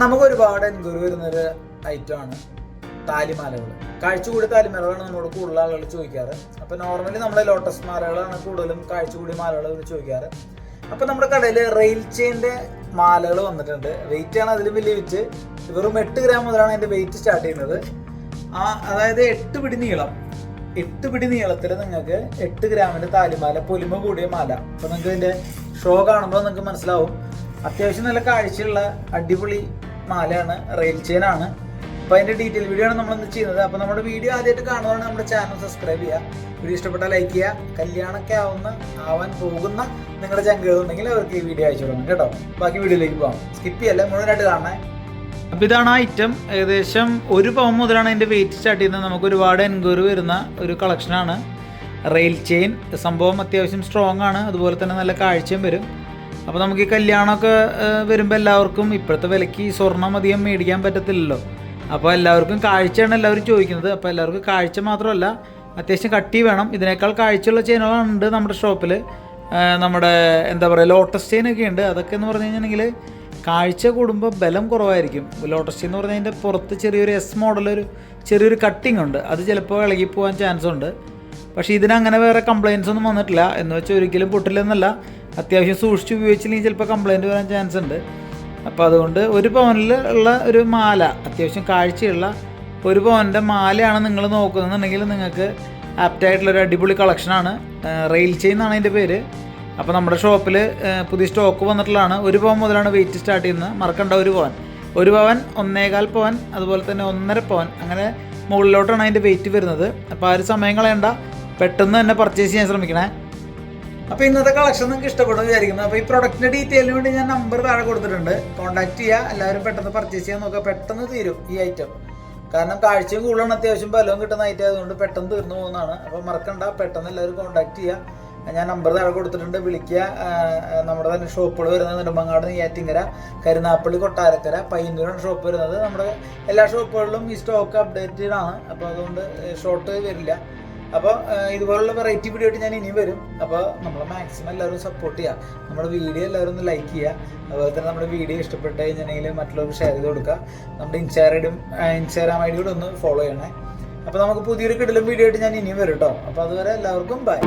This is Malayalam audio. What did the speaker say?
നമുക്ക് ഒരുപാട് എൻക്വയറി വരുന്നൊരു ഐറ്റമാണ് താലിമാലകൾ കാഴ്ചകൂടി താലിമാലകളാണ് നമ്മളോട് കൂടുതൽ ആളുകൾ ചോദിക്കാറ്. അപ്പോൾ നോർമലി നമ്മുടെ ലോട്ടസ് മാലകളാണ് കൂടുതലും കാഴ്ചകൂടി മാലകൾ ചോദിക്കാറ്. അപ്പോൾ നമ്മുടെ കടയിൽ റെയിൽ ചെയിന്റെ മാലകൾ വന്നിട്ടുണ്ട്. വെയിറ്റ് ആണ് അതിൽ വലിയ വെച്ച് വെറും എട്ട് ഗ്രാം മുതലാണ് അതിന്റെ വെയിറ്റ് സ്റ്റാർട്ട് ചെയ്യുന്നത്. ആ അതായത് എട്ട് പിടി നീളം. എട്ട് പിടി നീളത്തിൽ നിങ്ങൾക്ക് എട്ട് ഗ്രാമിന്റെ താലിമാല പൊലിമ കൂടിയ മാല. അപ്പൊ നിങ്ങൾക്ക് ഇതിന്റെ ഷോ കാണുമ്പോൾ നിങ്ങൾക്ക് മനസ്സിലാവും. അത്യാവശ്യം നല്ല കാഴ്ചയുള്ള അടിപൊളി മാലയാണ് റെയിൽ ചെയിൻ ആണ് അപ്പൊ അതിന്റെ ഡീറ്റെയിൽ വീഡിയോ ആണ് നമ്മൾ ഇന്ന് ചെയ്യുന്നത്. അപ്പൊ നമ്മുടെ വീഡിയോ ആദ്യമായിട്ട് കാണുന്നതാണ് നമ്മുടെ ചാനൽ സബ്സ്ക്രൈബ് ചെയ്യുക. വീഡിയോ ഇഷ്ടപ്പെട്ടാൽ ലൈക്ക് ചെയ്യുക. കല്യാണമൊക്കെ ആവുന്ന ആവാൻ പോകുന്ന നിങ്ങളുടെ ചങ്കുകൾ ഉണ്ടെങ്കിൽ അവർക്ക് ഈ വീഡിയോ അയച്ചു കൊടുക്കണം കേട്ടോ. ബാക്കി വീഡിയോയിലേക്ക് പോകാം സ്കിപ്പ് ചെയ്യല്ല? മുഴുവനായിട്ട് കാണണേ. അപ്പോൾ ഇതാണ് ഐറ്റം ഏകദേശം ഒരു പവൻ മുതലാണ് അതിന്റെ വെയിറ്റ് സ്റ്റാർട്ട് ചെയ്യുന്നത്. നമുക്ക് ഒരുപാട് എൻക്വയറി വരുന്ന ഒരു കളക്ഷനാണ് റെയിൽ ചെയിൻ. സംഭവം അത്യാവശ്യം സ്ട്രോങ് ആണ്. അതുപോലെ തന്നെ നല്ല കാഴ്ചയും വരും. അപ്പോൾ നമുക്ക് ഈ കല്യാണമൊക്കെ വരുമ്പോൾ എല്ലാവർക്കും ഇപ്പോഴത്തെ വിലയ്ക്ക് ഈ സ്വർണം അധികം മേടിക്കാൻ പറ്റത്തില്ലല്ലോ. അപ്പോൾ എല്ലാവർക്കും കാഴ്ചയാണ് എല്ലാവരും ചോദിക്കുന്നത്. അപ്പോൾ എല്ലാവർക്കും കാഴ്ച മാത്രമല്ല അത്യാവശ്യം കട്ടി വേണം. ഇതിനേക്കാൾ കാഴ്ചയുള്ള ചെയിനുകളുണ്ട് നമ്മുടെ ഷോപ്പിൽ. നമ്മുടെ എന്താ പറയുക ലോട്ടസ് ചെയിനൊക്കെ ഉണ്ട്. അതൊക്കെ എന്ന് പറഞ്ഞു കഴിഞ്ഞിട്ടുണ്ടെങ്കിൽ കാഴ്ച കൂടുമ്പോൾ ബലം കുറവായിരിക്കും. ലോട്ടസ് ചെയിൻ എന്ന് പറഞ്ഞാൽ അതിന്റെ പുറത്ത് ചെറിയൊരു എസ് മോഡൽ ഒരു ചെറിയൊരു കട്ടിങ് ഉണ്ട്. അത് ചിലപ്പോൾ ഇളകി പോകാൻ ചാൻസ് ഉണ്ട്. പക്ഷേ ഇതിനങ്ങനെ വേറെ കംപ്ലയിൻസ് ഒന്നും വന്നിട്ടില്ല. എന്ന് വെച്ചാൽ ഒരിക്കലും പൊട്ടില്ലെന്നല്ല. അത്യാവശ്യം സൂക്ഷിച്ച് ഉപയോഗിച്ചില്ലെങ്കിൽ ചിലപ്പോൾ കംപ്ലയിന്റ് വരാൻ ചാൻസ് ഉണ്ട്. അപ്പോൾ അതുകൊണ്ട് ഒരു പവനിൽ ഉള്ള ഒരു മാല അത്യാവശ്യം കാഴ്ചയുള്ള ഒരു പവന്റെ മാലയാണ് നിങ്ങൾ നോക്കുന്നതെന്നുണ്ടെങ്കിൽ നിങ്ങൾക്ക് ആപ്റ്റായിട്ടുള്ള ഒരു അടിപൊളി കളക്ഷനാണ് റെയിൽ ചെയിൻ എന്നാണ് അതിന്റെ പേര്. അപ്പോൾ നമ്മുടെ ഷോപ്പിൽ പുതിയ സ്റ്റോക്ക് വന്നിട്ടുള്ളതാണ്. ഒരു പവൻ മുതലാണ് വെയിറ്റ് സ്റ്റാർട്ട് ചെയ്യുന്നത്. മറക്കണ്ട ഒരു പവൻ. ഒരു പവൻ ഒന്നേകാൽ പവൻ അതുപോലെ തന്നെ ഒന്നര പവൻ. അങ്ങനെ മുകളിലോട്ടാണ് അതിന്റെ വെയിറ്റ് വരുന്നത്. അപ്പോൾ ആ ഒരു സമയം കളയണ്ട. പെട്ടെന്ന് തന്നെ പർച്ചേസ് ചെയ്യാൻ ശ്രമിക്കണേ. അപ്പോൾ ഇന്നത്തെ കളക്ഷൻ നിങ്ങൾക്ക് ഇഷ്ടപ്പെടും വിചാരിക്കുന്നു. അപ്പോൾ ഈ പ്രൊഡക്റ്റിന്റെ ഡീറ്റെയിലിന് വേണ്ടി ഞാൻ നമ്പർ താഴെ കൊടുത്തിട്ടുണ്ട്. കോൺടാക്ട് ചെയ്യുക എല്ലാവരും പെട്ടെന്ന് പർച്ചേസ് ചെയ്യാൻ നോക്കുക. പെട്ടെന്ന് തീരും ഈ ഐറ്റം കാരണം കാഴ്ചയും കൂടുതലാണ്. അത്യാവശ്യം ബലവും കിട്ടുന്ന ഐറ്റം ആയതുകൊണ്ട് പെട്ടെന്ന് തീർന്നു പോകുന്നതാണ്. അപ്പോൾ മറക്കണ്ട. പെട്ടെന്ന് എല്ലാവരും കോൺടാക്ട് ചെയ്യുക ഞാൻ നമ്പർ താഴെ കൊടുത്തിട്ടുണ്ട്. വിളിക്കുക. നമ്മുടെ തന്നെ ഷോപ്പുകൾ വരുന്നത് നെടുമങ്ങാട് നെയ്യാറ്റിങ്കര കരുനാപ്പള്ളി കൊട്ടാരക്കര പയ്യന്നൂരാണ് ഷോപ്പ് വരുന്നത്. നമ്മുടെ എല്ലാ ഷോപ്പുകളിലും ഈ സ്റ്റോക്ക് അപ്ഡേറ്റഡ് ആണ്. അപ്പോൾ അതുകൊണ്ട് ഷോർട്ട് വരില്ല. അപ്പോൾ ഇതുപോലുള്ള വെറൈറ്റി വീഡിയോ ആയിട്ട് ഞാൻ ഇനിയും വരും. അപ്പോൾ നമ്മൾ മാക്സിമം എല്ലാവരും സപ്പോർട്ട് ചെയ്യുക നമ്മുടെ വീഡിയോ എല്ലാവരും ഒന്ന് ലൈക്ക് ചെയ്യുക അതുപോലെ തന്നെ നമ്മുടെ വീഡിയോ ഇഷ്ടപ്പെട്ട് കഴിഞ്ഞിട്ടുണ്ടെങ്കിൽ മറ്റുള്ളവർക്ക് ഷെയർ ചെയ്ത് കൊടുക്കുക നമ്മുടെ ഇൻസ്റ്റാഗ്രാം ഇൻസ്റ്റാഗ്രാം ഐ ഡി കൂടെ ഒന്ന് ഫോളോ ചെയ്യണേ. അപ്പോൾ നമുക്ക് പുതിയൊരു കിടലും വീഡിയോ ആയിട്ട് ഞാൻ ഇനിയും വരും കേട്ടോ അപ്പോൾ അതുവരെ എല്ലാവർക്കും ബൈ